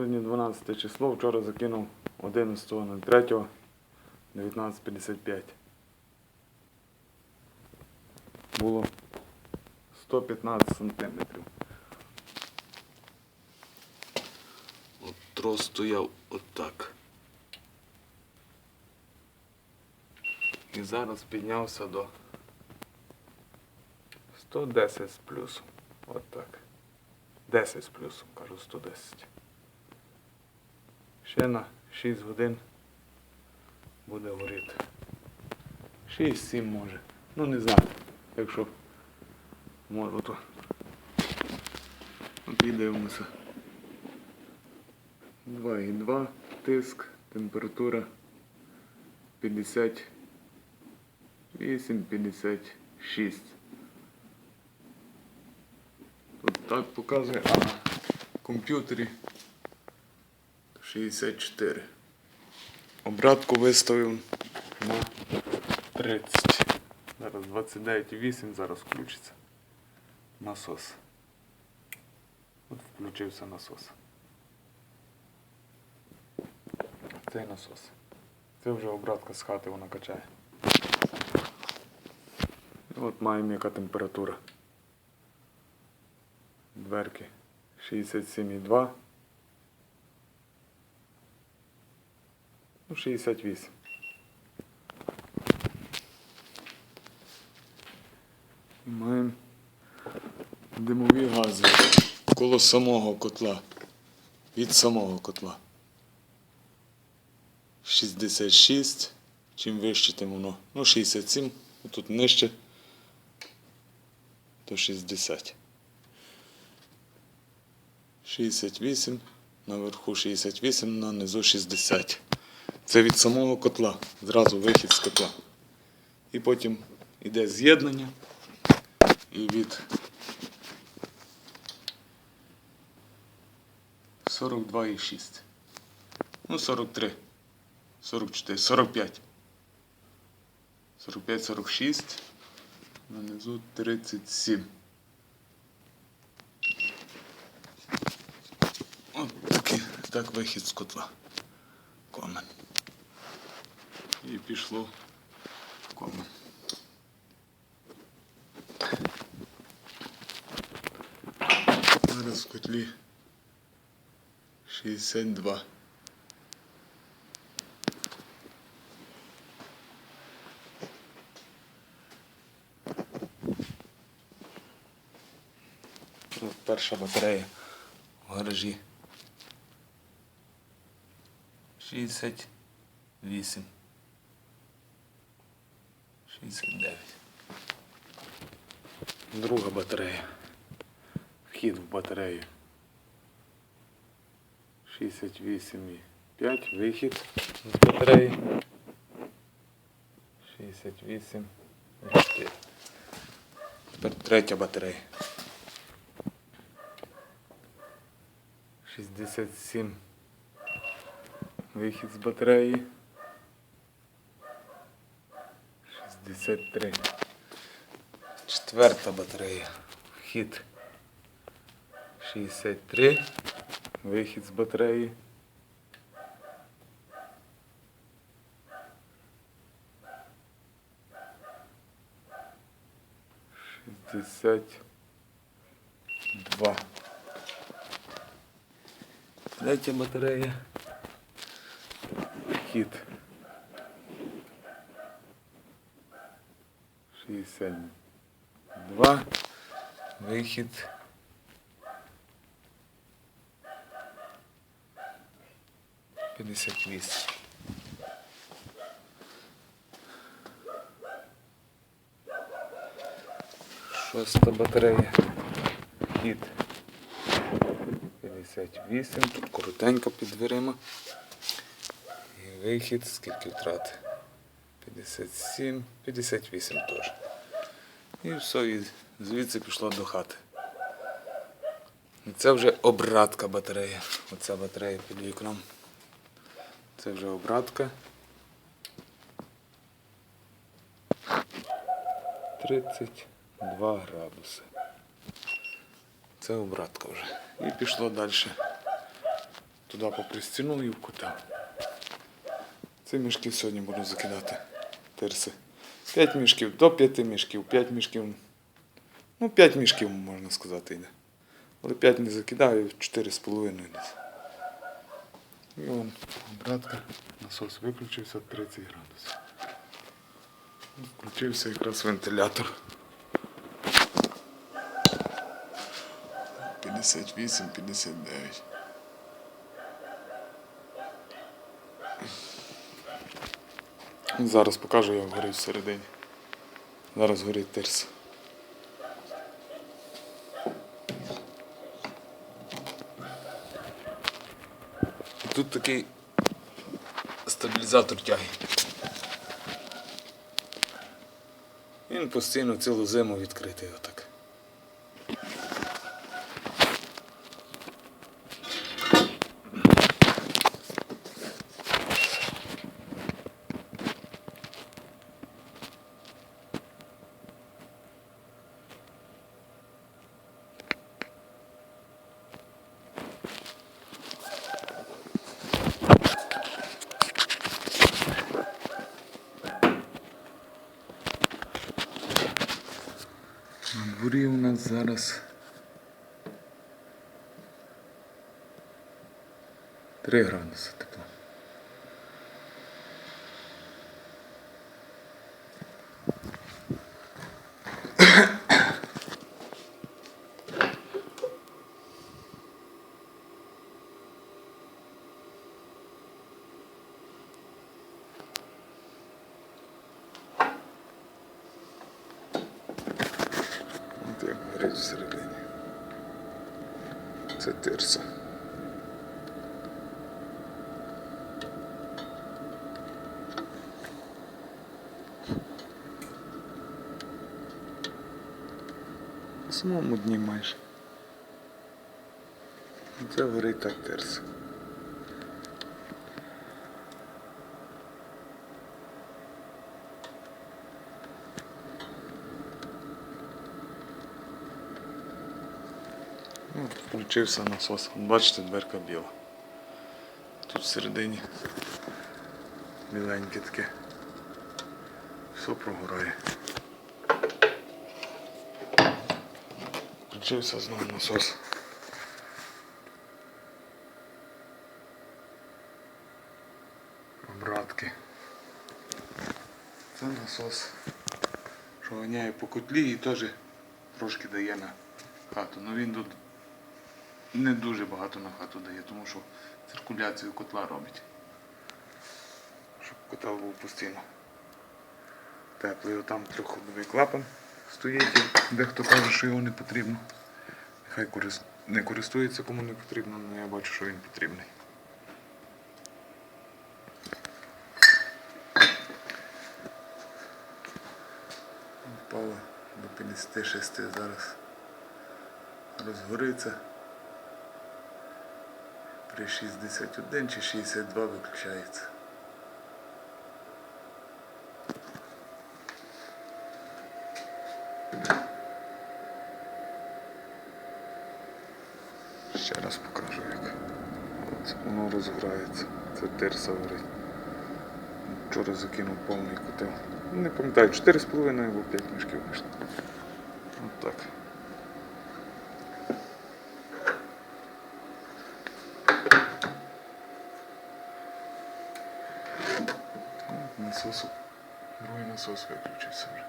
Сьогодні 12 число, вчора закинув 11.03, 19.55. Було 115 сантиметрів. От трос стояв отак. І зараз піднявся до 110 з плюсом. От так. 10 з плюсом, кажу 110. Ще на 6 годин буде горіти. 6-7 може. Ну не знаю. Якщо можу, то підемо,ся 2,2 тиск, температура 58, 56. Тут так показує, а на комп'ютері 64. Обратку виставив на 30. Зараз 29,8, зараз включиться насос. От включився насос. Цей насос. Це вже обратка з хати вона качає. І от маємо яка температура. Дверки 67,2. Ну, 68. Маємо димові гази коло самого котла. Від самого котла. 66. Чим вище, тим воно. Ну, 67, тут нижче, то 60. 68, наверху 68, на низу 60. Це від самого котла. Зразу вихід з котла. І потім йде з'єднання. І від 42,6. Ну, 43. 44, 45. 45, 46. Нанизу 37. От такий, так вихід з котла. Комен. І пішло в комен. Зараз в котлі 62. Перша батарея в гаражі. 68. 69. Друга батарея. Вхід в батарею. 68,5. Вихід з батареї. 68. Тепер третя батарея. 67. Вихід з батареї. 63. Четверта батарея. Вхід. 63. Вихід з батареї. Шістдесят два. Третя батарея. Вхід. 62. Вихід. П'ятдесят вісім. Шоста батарея. Хід. 58. Тут коротенько під дверима. І вихід, скільки втрат? 57, 58 теж. І все, і звідси пішло до хати. І Це вже обратка батарея. Оця батарея під вікном. Це вже обратка. 32 градуси. Це обратка вже. І пішло далі туди попри стіну і в кута. Ці мішки сьогодні буду закидати. Терси. 5 мішків, до 5 мішків, 5 мішків. Ну, 5 мішків, можна сказати, йде. Але 5 не закидаю, 4,5 десь. І вон, братка, насос виключився 30 градусів. Включився якраз вентилятор. 58, Зараз покажу, як горить всередині. Зараз горить тирс. Тут такий стабілізатор тяги. Він постійно цілу зиму відкритий отак. На дворі у нас зараз три градуси тепла. Як горить всередині. Це тирса. Самому дні майже. Це горить так тирса. Ну, Включився насос. Бачите, дверка біла. Тут всередині біленьке таке. Все прогорає. Включився знову насос. Обратки. Це насос, що ганяє по котлі і теж трошки дає на хату. Ну він тут не дуже багато на хату дає, тому що циркуляцію котла робить. Щоб котел був постійно теплий. Отам трьохходовий клапан стоїть, дехто каже, що його не потрібно. Нехай не користується кому не потрібно, але я бачу, що він потрібний. Впало до 56 зараз розгориться. При 61 чи 62 виключається. Ще раз покажу як. Воно розгорається. Це тирса горить. Вчора закинув повний котел. Не пам'ятаю, 4,5 або 5 мішків вийшло. От так. Насос, другий насос виключився вже.